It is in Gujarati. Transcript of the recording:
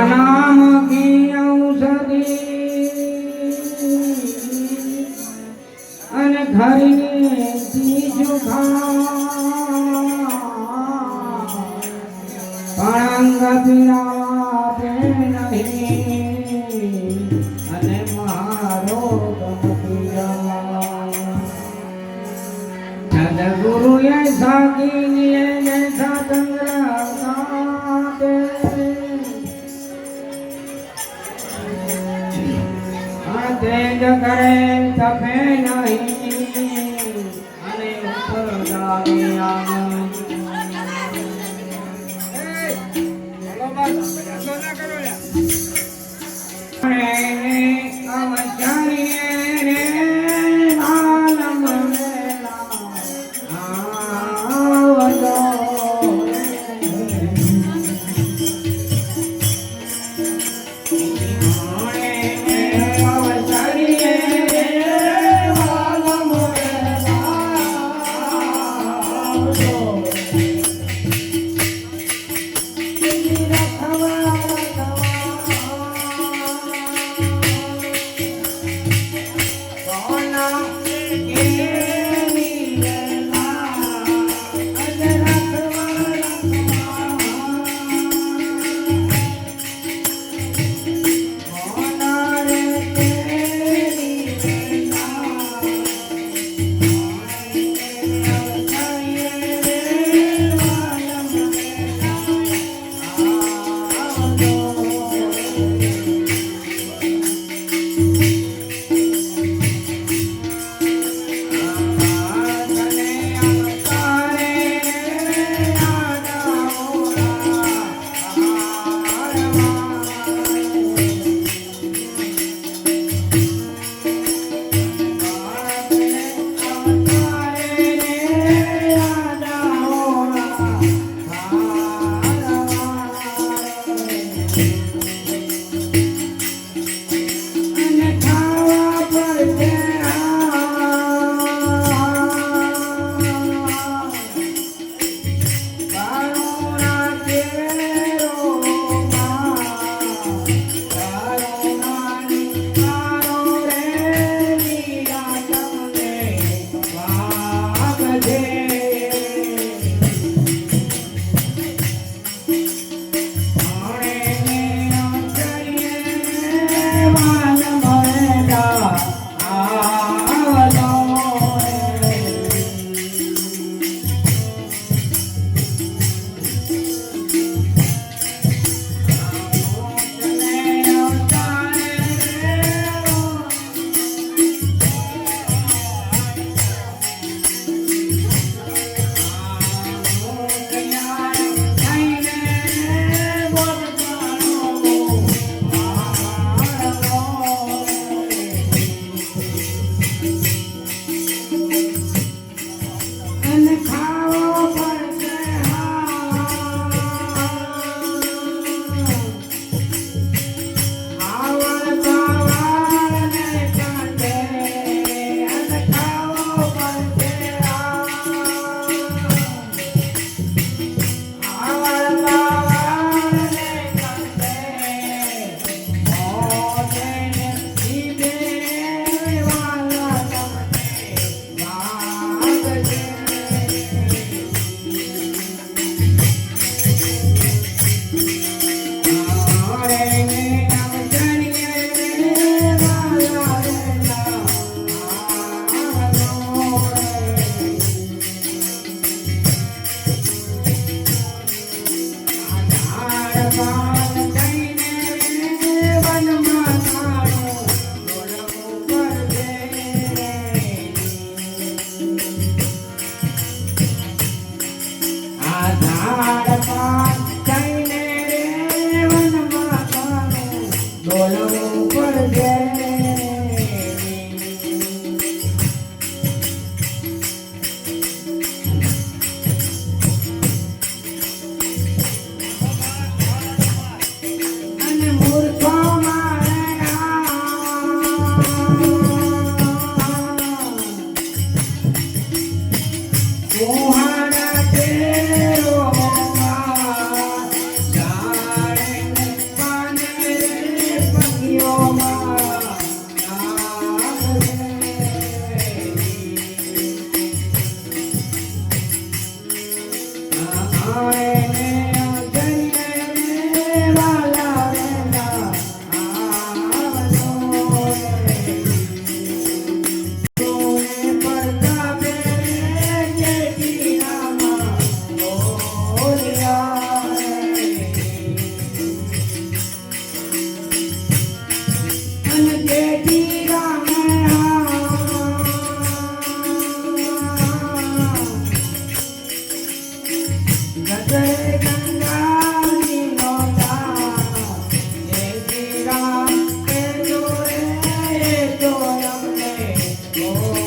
નામ કી ઔષધિ અને ઘરની ચીજો પણ અંગ પીરાવા તે નહીં અને મારો સાગીએ જૈસા i'm going to Oh, Oh.